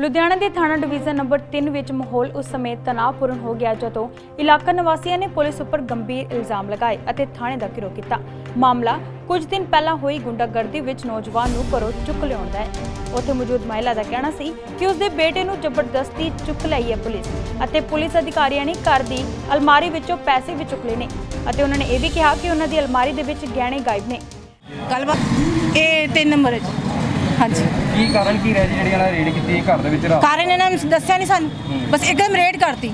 ਲੁਧਿਆਣਾ ਦੇ ਥਾਣਾ division number 3 ਵਿੱਚ ਮਾਹੌਲ ਉਸ ਸਮੇਂ ਤਣਾਅਪੂਰਨ ਹੋ ਗਿਆ ਜਦੋਂ ਇਲਾਕਾ ਨਿਵਾਸੀਆਂ ਨੇ ਪੁਲਿਸ ਉੱਪਰ ਗੰਭੀਰ ਇਲਜ਼ਾਮ ਲਗਾਏ ਅਤੇ ਥਾਣੇ ਦਾ ਘਿਰਾਓ ਕੀਤਾ। ਮਾਮਲਾ ਕੁਝ ਦਿਨ ਪਹਿਲਾਂ ਹੋਈ ਗੁੰਡਾਗਰਦੀ ਵਿੱਚ ਨੌਜਵਾਨ ਨੂੰ ਘਰੋਂ ਚੁੱਕ ਲਿਆਉਂਦਾ ਹੈ। ਉੱਥੇ ਮੌਜੂਦ ਮਹਿਲਾ ਦਾ ਕਹਿਣਾ ਸੀ ਕਿ ਉਸਦੇ ਬੇਟੇ ਨੂੰ ਜ਼ਬਰਦਸਤੀ ਚੁੱਕ ਲਈ ਹੈ ਪੁਲਿਸ ਅਤੇ ਪੁਲਿਸ ਅਧਿਕਾਰੀਆਂ ਨੇ ਘਰ ਦੀ ਅਲਮਾਰੀ ਵਿੱਚੋਂ ਪੈਸੇ ਵੀ ਚੁੱਕ ਲਏ ਨੇ ਅਤੇ ਉਹਨਾਂ ਨੇ ਇਹ ਵੀ ਕਿਹਾ ਕਿ ਉਹਨਾਂ ਦੀ ਅਲਮਾਰੀ ਦੇ ਵਿੱਚ ਗਹਿਣੇ ਗਾਇਬ ਨੇ। ਗੱਲਬਾਤ ਇਹ ਤਿੰਨ ਨੰਬਰ ਹੈ ਜੀ। ਹਾਂਜੀ। ਕੀ ਕਾਰਨ ਕੀ ਰਹਿ ਜੀ ਜਿਹੜੀਆਂ ਨਾਲ ਰੇਡ ਕੀਤੀ ਹੈ ਘਰ ਦੇ ਵਿੱਚ ਰਾਤ? ਕਾਰਨ ਇਹਨਾਂ ਨੇ ਦੱਸਿਆ ਨਹੀਂ ਸਾਨੂੰ। ਬਸ ਇੱਕਦਮ ਰੇਡ ਕਰਤੀ।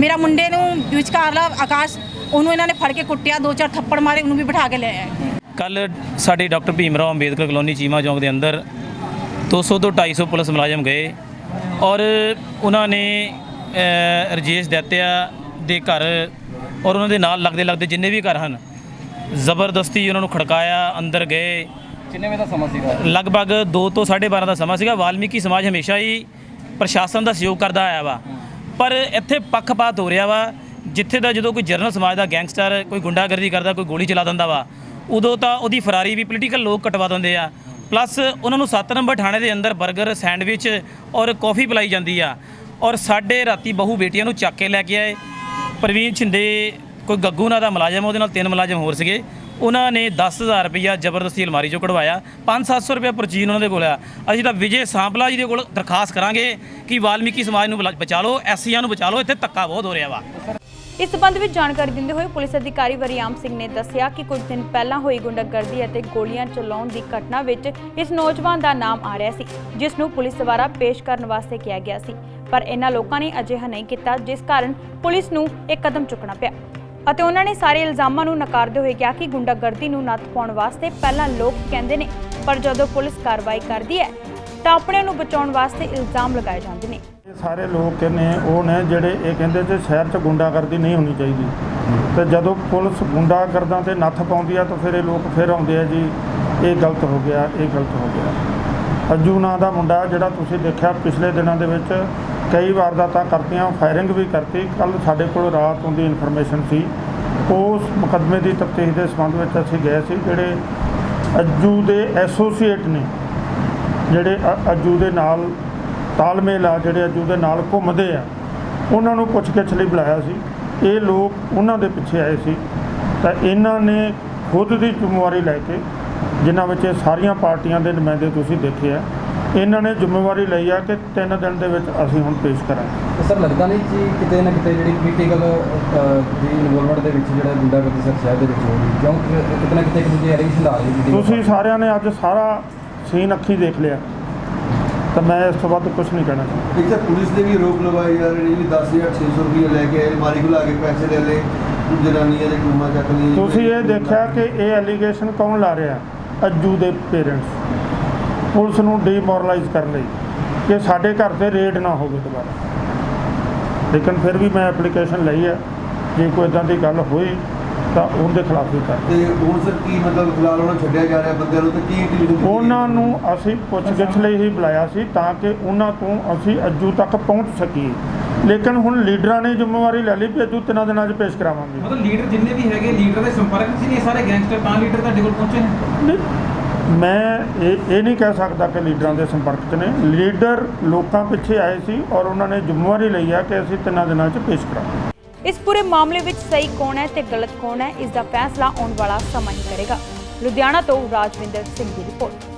ਮੇਰਾ ਮੁੰਡੇ ਨੂੰ ਵਿਚਕਾਰਲਾ ਆਕਾਸ਼ ਉਹਨੂੰ ਇਹਨਾਂ ਨੇ ਫੜ ਕੇ ਕੁੱਟਿਆ ਦੋ ਚਾਰ ਥੱਪੜ ਮਾਰੇ ਉਹਨੂੰ ਵੀ ਬਿਠਾ ਕੇ ਲੈ ਆਏ ਕੱਲ ਸਾਡੇ ਡਾਕਟਰ ਭੀਮ ਰਾਓ ਅੰਬੇਦਕਰ ਕਲੋਨੀ ਚੀਮਾ ਚੌਂਕ ਦੇ ਅੰਦਰ 200 ਤੋਂ 250 ਪੁਲਿਸ ਮੁਲਾਜ਼ਮ ਗਏ ਔਰ ਉਹਨਾਂ ਨੇ ਰਜੇਸ਼ ਦੈਤਿਆ ਦੇ ਘਰ ਔਰ ਉਹਨਾਂ ਦੇ ਨਾਲ ਲੱਗਦੇ ਲੱਗਦੇ ਜਿੰਨੇ ਵੀ ਘਰ ਹਨ ਜ਼ਬਰਦਸਤੀ ਉਹਨਾਂ ਨੂੰ ਖੜਕਾਇਆ ਅੰਦਰ ਗਏ। ਕਿੰਨੇ ਵਜੇ ਦਾ ਸਮਾਂ ਸੀਗਾ? ਲਗਭਗ 2 ਤੋਂ 12:30 ਦਾ ਸਮਾਂ ਸੀਗਾ। ਵਾਲਮੀਕੀ ਸਮਾਜ ਹਮੇਸ਼ਾ ਹੀ ਪ੍ਰਸ਼ਾਸਨ ਦਾ ਸਹਿਯੋਗ ਕਰਦਾ ਆਇਆ ਵਾ। ਪਰ ਇੱਥੇ ਪੱਖਪਾਤ ਹੋ ਰਿਹਾ ਵਾ, ਜਿੱਥੇ ਦਾ ਜਦੋਂ ਕੋਈ ਜਰਨਲ ਸਮਾਜ ਦਾ ਗੈਂਗਸਟਰ ਕੋਈ ਗੁੰਡਾਗਰਦੀ ਕਰਦਾ, ਕੋਈ ਗੋਲੀ ਚਲਾ ਦਿੰਦਾ ਵਾ, ਉਦੋਂ ਤਾਂ ਉਹਦੀ ਫਰਾਰੀ ਵੀ ਪੋਲੀਟੀਕਲ ਲੋਕ ਕਟਵਾ ਦਿੰਦੇ ਆ। ਪਲੱਸ ਉਹਨਾਂ ਨੂੰ 7 ਨੰਬਰ ਥਾਣੇ ਦੇ ਅੰਦਰ 버ਗਰ ਸੈਂਡਵਿਚ ਔਰ ਕੌਫੀ ਪਿਲਾਈ ਜਾਂਦੀ ਆ। ਔਰ ਸਾਡੇ ਰਾਤੀ ਬਹੂ ਬੇਟੀਆਂ ਨੂੰ ਚੱਕ ਕੇ ਲੈ ਕੇ ਆਏ। ਪ੍ਰਵੀਨ ਛਿੰਦੇ, ਕੋਈ ਗੱਗੂ ਨਾਂ ਦਾ ਮੁਲਾਜ਼ਮ, ਉਹਦੇ ਨਾਲ ਤਿੰਨ ਮੁਲਾਜ਼ਮ ਹੋਰ ਸੀਗੇ। ਉਹਨਾਂ ਨੇ 10000 ਰੁਪਇਆ ਜ਼ਬਰਦਸਤੀ ਅਲਮਾਰੀ ਚੋਂ ਕਢਵਾਇਆ। 5-700 ਰੁਪਇਆ ਪਰਚੀਨ ਉਹਨਾਂ ਦੇ ਕੋਲ ਆ। ਅਸੀਂ ਤਾਂ ਵਿਜੇ ਸਾਂਪਲਾ ਜੀ ਦੇ ਕੋਲ ਦਰਖਾਸਤ ਕਰਾਂਗੇ ਕਿ ਵਾਲਮੀਕੀ ਸਮਾਜ ਨੂੰ ਬਚਾ ਲਓ ਐਸਸੀਆਂ ਨੂੰ ਬਚਾ ਲਓ, ਇੱਥੇ ਧੱਕਾ ਬਹੁਤ ਹੋ ਰਿਹਾ ਵਾ। ਇਸ ਸਬੰਧ ਵਿੱਚ ਜਾਣਕਾਰੀ ਦਿੰਦੇ ਹੋਏ ਪੁਲਿਸ ਅਧਿਕਾਰੀ ਵਰਿਆਮ ਸਿੰਘ ਨੇ ਦੱਸਿਆ ਕਿ ਕੁਝ ਦਿਨ ਪਹਿਲਾਂ ਹੋਈ ਗੁੰਡਾਗਰਦੀ ਅਤੇ ਗੋਲੀਆਂ ਚਲਾਉਣ ਦੀ ਘਟਨਾ ਵਿੱਚ ਇਸ ਨੌਜਵਾਨ ਦਾ ਨਾਮ ਆ ਰਿਹਾ ਸੀ, ਜਿਸ ਨੂੰ ਪੁਲਿਸ ਦੁਆਰਾ ਪੇਸ਼ ਕਰਨ ਵਾਸਤੇ ਕਿਹਾ ਗਿਆ ਸੀ। ਪਰ ਇਹਨਾਂ ਲੋਕਾਂ ਨੇ ਅਜਿਹਾ ਨਹੀਂ ਕੀਤਾ, ਜਿਸ ਕਾਰਨ ਪੁਲਿਸ ਨੂੰ ਇੱਕ ਕਦਮ ਚੁੱਕਣਾ ਪਿਆ। ਅਤੇ ਉਹਨਾਂ ਨੇ ਸਾਰੇ ਇਲਜ਼ਾਮਾਂ ਨੂੰ ਨਕਾਰਦੇ ਹੋਏ ਕਿਹਾ ਕਿ ਗੁੰਡਾਗਰਦੀ ਨੂੰ ਨੱਥ ਪਾਉਣ ਵਾਸਤੇ ਪਹਿਲਾਂ ਲੋਕ ਕਹਿੰਦੇ ਨੇ, ਪਰ ਜਦੋਂ ਪੁਲਿਸ ਕਾਰਵਾਈ ਕਰਦੀ ਹੈ, ਤਾਂ ਆਪਣੇ ਨੂੰ ਬਚਾਉਣ ਵਾਸਤੇ ਇਲਜ਼ਾਮ ਲਗਾਏ ਜਾਂਦੇ ਨੇ। ਇਹ ਸਾਰੇ ਲੋਕ ਨੇ, ਉਹ ਨੇ ਜਿਹੜੇ ਇਹ ਕਹਿੰਦੇ ਤੇ ਸ਼ਹਿਰ 'ਚ ਗੁੰਡਾਗਰਦੀ ਨਹੀਂ ਹੋਣੀ ਚਾਹੀਦੀ। ਤੇ ਜਦੋਂ ਪੁਲਿਸ ਗੁੰਡਾਗਰਦਾਂ ਤੇ ਨੱਥ ਪਾਉਂਦੀ ਆ, ਤਾਂ ਫਿਰ ਇਹ ਲੋਕ ਫਿਰ ਆਉਂਦੇ ਆ ਜੀ, ਇਹ ਗਲਤ ਹੋ ਗਿਆ, ਇਹ ਗਲਤ ਹੋ ਗਿਆ। ਅੱਜੂ ਨਾਂ ਦਾ ਮੁੰਡਾ ਜਿਹੜਾ ਤੁਸੀਂ ਦੇਖਿਆ, ਪਿਛਲੇ ਦਿਨਾਂ ਦੇ ਵਿੱਚ ਕਈ ਵਾਰਦਾਤਾਂ ਕਰਤੀਆਂ ਫਾਇਰਿੰਗ ਵੀ ਕਰਤੀ। ਕੱਲ ਸਾਡੇ ਕੋਲ ਰਾਤ ਨੂੰ ਇਨਫੋਰਮੇਸ਼ਨ ਸੀ। ਉਸ ਮੁਕੱਦਮੇ ਦੀ ਤਫਤੀਸ਼ ਦੇ ਸੰਬੰਧ ਵਿੱਚ ਅਸੀਂ ਗਏ ਸੀ, ਜਿਹੜੇ ਅੱਜੂ ਦੇ ਐਸੋਸੀਏਟ ਨੇ, ਜਿਹੜੇ ਅ- ਅੱਜੂ ਦੇ ਨਾਲ ਤਾਲਮੇਲ ਆ, ਜਿਹੜੇ ਅੱਜੂ ਦੇ ਨਾਲ ਘੁੰਮਦੇ ਆ, ਉਹਨਾਂ ਨੂੰ ਪੁੱਛਗਿੱਛ ਲਈ ਬੁਲਾਇਆ ਸੀ। ਇਹ ਲੋਕ ਉਹਨਾਂ ਦੇ ਪਿੱਛੇ ਆਏ ਸੀ। ਤਾਂ ਇਹਨਾਂ ਨੇ ਖੁਦ ਦੀ ਜ਼ਿੰਮੇਵਾਰੀ ਲੈ ਕੇ ਜਿਨ੍ਹਾਂ ਵਿੱਚ ਸਾਰੀਆਂ ਪਾਰਟੀਆਂ ਦੇ ਨੁਮਾਇੰਦੇ ਤੁਸੀਂ ਦੇਖੇ ਆ ਇਹਨਾਂ ਨੇ ਜ਼ਿੰਮੇਵਾਰੀ ਲਈ ਆ ਕਿ ਤਿੰਨ ਦਿਨ ਦੇ ਵਿੱਚ ਅਸੀਂ ਹੁਣ ਪੇਸ਼ ਕਰਾਂਗੇ। ਸਰ ਲੱਗਦਾ ਨਹੀਂ ਕਿ ਕਿਤੇ ਨਾ ਕਿਤੇ ਜਿਹੜੀ ਪੋਲੀਟੀਕਲ ਦੀ ਇਨਵੋਲਵਮੈਂਟ ਦੇ ਵਿੱਚ ਜਿਹੜਾ ਗੁੰਡਾਗਰਦੀ ਸਰ ਸ਼ਹਿਰ ਦੇ ਵਿੱਚ ਹੋ ਰਹੀ ਕਿਉਂਕਿ ਕਿਤੇ ਨਾ ਕਿਤੇ ਇੱਕ ਦੂਜੇ ਐਲੀਗੇਸ਼ਨ ਲਾ ਰਹੀ ਹੈ ਤੁਸੀਂ ਸਾਰਿਆਂ ਨੇ ਅੱਜ ਸਾਰਾ ਸੀਨ ਅੱਖੀ ਦੇਖ ਲਿਆ। ਤਾਂ ਮੈਂ ਇਸ ਤੋਂ ਵੱਧ ਕੁਝ ਨਹੀਂ ਕਹਿਣਾ ਚਾਹੁੰਦਾ। ਇੱਕ ਤਾਂ ਪੁਲਿਸ ਨੇ ਵੀ ਰੋਕ ਲਗਾਈ ਜਾ ਰਹੀ ਵੀ 10600 ਰੁਪਏ ਲੈ ਕੇ ਆਏ ਅਲਮਾਰੀ ਕੋਲ ਆ ਕੇ ਪੈਸੇ ਲੈ ਲਏ। ਜਨਾਨੀਆਂ ਦੇ ਟੂਮਾ ਚੱਕ ਲਈ ਤੁਸੀਂ ਇਹ ਦੇਖਿਆ ਕਿ ਇਹ ਐਲੀਗੇਸ਼ਨ ਕੌਣ ਲਾ ਰਿਹਾ? ਅੱਜੂ ਦੇ ਪੇਰੈਂਟਸ ਪੁਲਿਸ ਨੂੰ ਡੀਮੋਰਲਾਈਜ਼ ਕਰਨ ਲਈ। ਕਿ ਸਾਡੇ ਘਰ ਤੇ ਰੇਡ ਨਾ ਹੋਵੇ ਦੁਬਾਰਾ। ਲੇਕਿਨ ਫਿਰ ਵੀ ਮੈਂ ਐਪਲੀਕੇਸ਼ਨ ਲਈ ਹੈ ਜੇ ਕੋਈ ਇਦਾਂ ਦੀ ਗੱਲ ਹੋਈ ਤਾਂ ਉਹਦੇ ਖਿਲਾਫ ਵੀ ਕਰ। ਤੇ ਹੁਣ ਸਰ ਕੀ ਮਤਲਬ ਫਿਲਹਾਲ ਉਹਨਾਂ ਛੱਡਿਆ ਜਾ ਰਿਹਾ ਬੰਦਿਆਂ ਨੂੰ ਤੇ ਕੀ intelligence ਉਹਨਾਂ ਨੂੰ ਅਸੀਂ ਪੁੱਛਗਿੱਛ ਲਈ ਹੀ ਬੁਲਾਇਆ ਸੀ ਤਾਂ ਕਿ ਉਹਨਾਂ ਤੋਂ ਅਸੀਂ ਅੱਜੂ ਤੱਕ ਪਹੁੰਚ ਸਕੀਏ। ਲੇਕਿਨ ਹੁਣ ਲੀਡਰਾਂ ਨੇ ਜ਼ਿੰਮੇਵਾਰੀ ਲੈ ਲਈ ਅੱਜੂ ਤਿੰਨਾਂ ਦਿਨਾਂ 'ਚ ਪੇਸ਼ ਕਰਾਵਾਂਗੇ। ਮਤਲਬ ਲੀਡਰ ਜਿੰਨੇ ਵੀ ਹੈਗੇ ਲੀਡਰ ਦੇ ਸੰਪਰਕ 'ਚ ਨਹੀਂ ਇਹ ਸਾਰੇ ਗੈਂਗਸਟਰ ਤਾਂ ਲੀਡਰ ਤੁਹਾਡੇ ਕੋਲ ਪਹੁੰਚੇ ਨੇ? ਮੈਂ ਇਹ ਇਹ ਨਹੀਂ ਕਹਿ ਸਕਦਾ ਕਿ ਲੀਡਰਾਂ ਦੇ ਸੰਪਰਕ 'ਚ ਨੇ। ਲੀਡਰ ਲੋਕਾਂ ਪਿੱਛੇ ਆਏ ਸੀ ਔਰ ਉਹਨਾਂ ਨੇ ਜ਼ਿੰਮੇਵਾਰੀ ਲਈ ਆ ਕਿ ਅਸੀਂ ਤਿੰਨਾਂ ਦਿਨਾਂ 'ਚ ਪੇਸ਼ ਕਰਾਂਗੇ। ਇਸ ਪੂਰੇ ਮਾਮਲੇ ਵਿੱਚ ਸਹੀ ਕੌਣ ਹੈ ਤੇ ਗਲਤ ਕੌਣ ਹੈ ਇਸ ਦਾ ਫੈਸਲਾ ਆਉਣ ਵਾਲਾ ਸਮਾਂ ਹੀ ਕਰੇਗਾ। ਲੁਧਿਆਣਾ ਤੋਂ ਰਾਜਵਿੰਦਰ ਸਿੰਘ ਦੀ ਰਿਪੋਰਟ।